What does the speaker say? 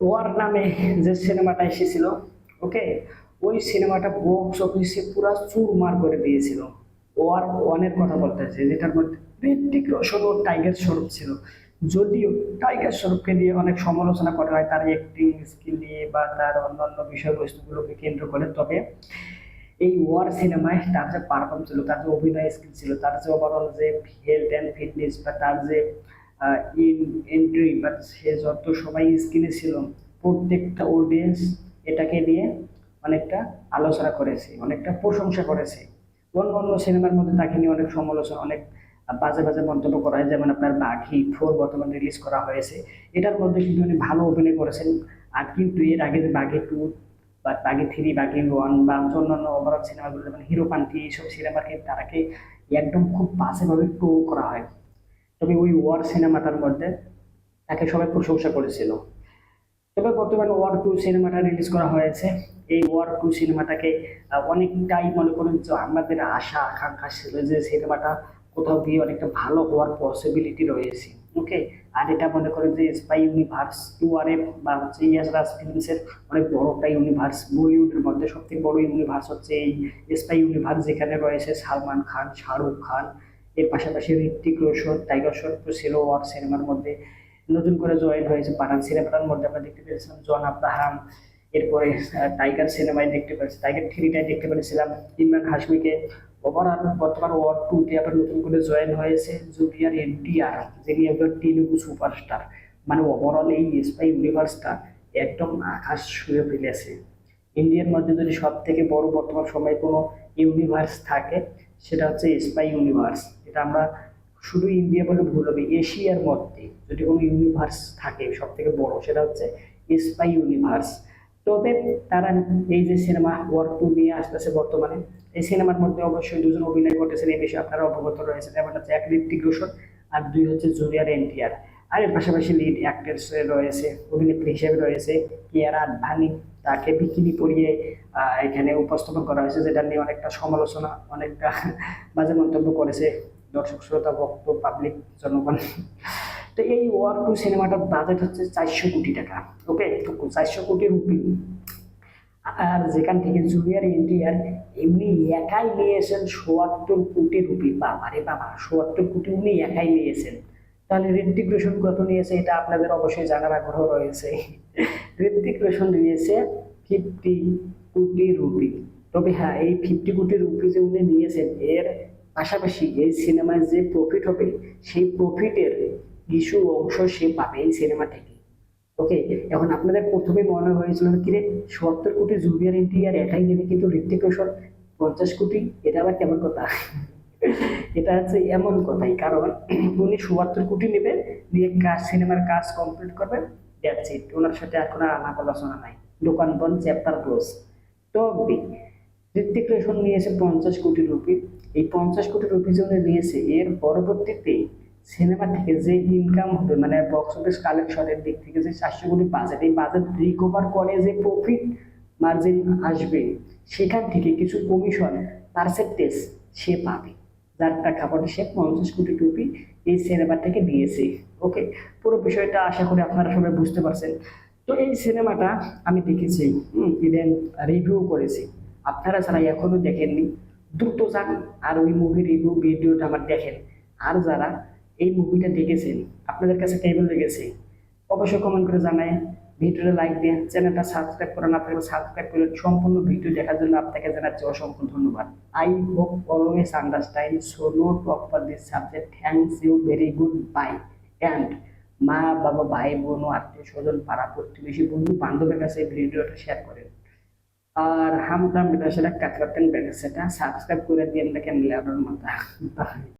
War নামে যে সিনেমাটা এসেছিল, ওকে? ওই সিনেমাটা বক্স অফিসে পুরো চুরমার করে দিয়েছিল। ওয়ার ওয়ানের কথা বলতেছে যেটার মধ্যে ঋত্বিক রোশন ও টাইগার স্বরূপ ছিল। যদিও টাইগার স্বরূপকে দিয়ে অনেক সমালোচনা করা হয়, তার অ্যাক্টিং স্কিল নিয়ে বা তার অন্যান্য বিষয়বস্তুগুলোকে কেন্দ্র করে, তবে এই ওয়ার সিনেমায় তার যে পারফর্ম ছিল, তার যে অভিনয় স্কিল ছিল, তার যে ওভারঅল যে হেলথ অ্যান্ড ফিটনেস বা তার যে ইন এন্ট্রি বা সে যত সবাই স্কিলে ছিল, প্রত্যেকটা অডিয়েন্স এটাকে নিয়ে অনেকটা আলোচনা করেছে, অনেকটা প্রশংসা করেছে। অন্য অন্য সিনেমার মধ্যে তাকে নিয়ে অনেক সমালোচনা, অনেক বাজে বাজে মন্তব্য করা হয়, যেমন আপনার বাঘি ফোর বর্তমানে রিলিজ করা হয়েছে। এটার মধ্যে কিন্তু উনি ভালো অভিনয় করেছেন, আর কিন্তু এর আগে যে বাঘি টু বা বাঘি থ্রি বাঘি ওয়ান বা অন্যান্য ওভারঅল সিনেমাগুলো যেমন হিরোপান্তি এইসব সিনেমাকে তারাকে একদম খুব বাজেভাবে ট্রো করা হয়। তবে ওই ওয়ার সিনেমাটার মধ্যে তাকে সবাই প্রশংসা করেছিল। তবে বর্তমানে ওয়ার টু সিনেমাটা রিলিজ করা হয়েছে। এই ওয়ার টু সিনেমাটাকে অনেকটাই মনে করেন যে আমাদের আশা, আকাঙ্ক্ষা ছিল যে সিনেমাটা কোথাও গিয়ে অনেকটা ভালো হওয়ার পসিবিলিটি রয়েছে। ওকে আর এটা মনে করেন যে স্পাই ইউনিভার্স টু আর এফ বা হচ্ছে ইয়াস রাজ ফিল্মসের অনেক বড় একটা ইউনিভার্স বলিউডের মধ্যে সবথেকে বড় ইউনিভার্স হচ্ছে এই স্পাই ইউনিভার্স যেখানে রয়েছে সালমান খান, শাহরুখ খান এর পাশাপাশি ঋত্বিক রোশন, টাইগার শ্রফ ছিল ওয়ার সিনেমার মধ্যে নতুন করে জয়েন হয়েছে পাঠান সিনেমাটার মধ্যে আমরা দেখতে পেয়েছিলাম জন আব্রাহাম। এরপরে টাইগার সিনেমায় দেখতে পেয়েছি, টাইগার থ্রিটায় দেখতে পেরেছিলাম ইমরান হাসমিকে ওভারঅল বর্তমান ওয়ার টুতে আবার নতুন করে জয়েন হয়েছে জুনিয়র এনটিআর, যিনি একজন তেলুগু সুপারস্টার। মানে ওভারঅল এই স্পাই ইউনিভার্সটা একদম আকাশ ছুঁয়ে ফেলেছে। ইন্ডিয়ার মধ্যে যদি সব থেকে বড় বর্তমান সময়ে কোনো ইউনিভার্স থাকে সেটা হচ্ছে স্পাই ইউনিভার্স এটা আমরা শুধু ইন্ডিয়া বলে ভুল হবে, এশিয়ার মধ্যে যদি কোনো ইউনিভার্স থাকে সব থেকে বড়, সেটা হচ্ছে স্পাই ইউনিভার্স তবে তারা এই যে সিনেমা ওয়ার টু নিয়ে আসতেছে বর্তমানে, এই সিনেমার মধ্যে অবশ্যই দুজন অভিনয় করতেছেন, এই বিষয়ে আপনারা অবগত রয়েছে যেমন হচ্ছে এক ঋত্বিক রোশন আর দুই হচ্ছে জুনিয়র এনটিআর। আর এর পাশাপাশি লিড অ্যাক্টরস রয়েছে, অভিনেত্রী হিসেবে রয়েছে কিয়ারা আডভানি। তাকে বিকিনি পরিয়ে এখানে উপস্থাপন করা হয়েছে, যেটা নিয়ে অনেকটা সমালোচনা, অনেকটা বাজে মন্তব্য করেছে দর্শক, শ্রোতা ভক্ত পাবলিক জনগণ। তো এই ওয়ার টু সিনেমাটার বাজেট হচ্ছে চারশো কোটি টাকা ওকে চারশো কোটি রুপি আর যেখান থেকে জুনিয়র এনটিআর এমনি একাই নিয়েছেন সোয়াত্তর কোটি রুপি। বাবা রে বাবা সোয়াত্তর কোটি উনি একাই নিয়েছেন। তাহলে ঋত্বিক রোশন কত নিয়েছে এটা আপনাদের অবশ্যই জানার আগ্রহ রয়েছে। ঋত্বিক রোশন নিয়েছে ফিফটি কোটি রুপি। তবে হ্যাঁ এই ফিফটি কোটি রুপি যে উনি নিয়েছেন, এর পাশাপাশি এই সিনেমায় যে প্রফিট হবে, সেই প্রফিটের কিছু অংশ সে পাবে এই সিনেমা থেকে। ওকে এখন আপনাদের প্রথমে মনে হয়েছিল কি রে, সত্তর কোটি জুনিয়র এনটিআর এটাই নেবে কিন্তু ঋত্বিক রোশন পঞ্চাশ কোটি, এটা আবার কেমন কথা? এটা হচ্ছে এমন কথাই, কারণ উনি চুয়াত্তর কোটি নেবে, দিয়ে কাজ, সিনেমার কাজ কমপ্লিট করবেন ওনার সাথে আর কোনো আলাপ আলোচনা নাই। দোকান বন্ধ চ্যাপ্টার ক্লোজ তবে ঋত্বিক রোশন নিয়েছে পঞ্চাশ কোটি রুপি। এই পঞ্চাশ কোটি রুপি যে উনি নিয়েছে, এর পরবর্তীতে সিনেমা থেকে যে ইনকাম হবে মানে বক্স অফিস কালেকশনের দিক থেকে যে চারশো কোটি বাজেট এই বাজেট রিকভার করে যে প্রফিট মার্জিন আসবে, সেখান থেকে কিছু কমিশন পার্সেন্টেজ সে পাবে। যার প্রেক্ষাপটে সে পঞ্চাশ কোটি টুপি এই সিনেমা থেকে দিয়েছে ওকে? পুরো বিষয়টা আশা করি আপনারা সবাই বুঝতে পারছেন। তো এই সিনেমাটা আমি দেখেছি ইভেন রিভিউ করেছি। আপনারা যারা এখনও দেখেননি, দ্রুত যান আর ওই মুভি রিভিউ ভিডিওটা আমার দেখেন। আর যারা এই মুভিটা দেখেছেন, আপনাদের কাছে কেমন লেগেছে? অবশ্যই কমেন্ট করে জানায়। ভিডিওটা লাইক দিয়ে চ্যানেলটা সাবস্ক্রাইব করে না থাকলে সাবস্ক্রাইব করে সম্পূর্ণ ভিডিও দেখার জন্য আপনাকে জানাচ্ছি অসংখ্য ধন্যবাদ। I hope always understand so no talk for this subject thanks you very good bye and মা, বাবা, ভাই, বোন ও আত্মীয় স্বজন, পাড়া প্রতিবেশী, বন্ধু, বান্ধবের কাছে ভিডিওটা শেয়ার করেন। আর হামদাম এটা সেটা কাকরাতেন ব্যাগে সেটা। সাবস্ক্রাইব করে দিয়ে দেখেন লেবার মাথা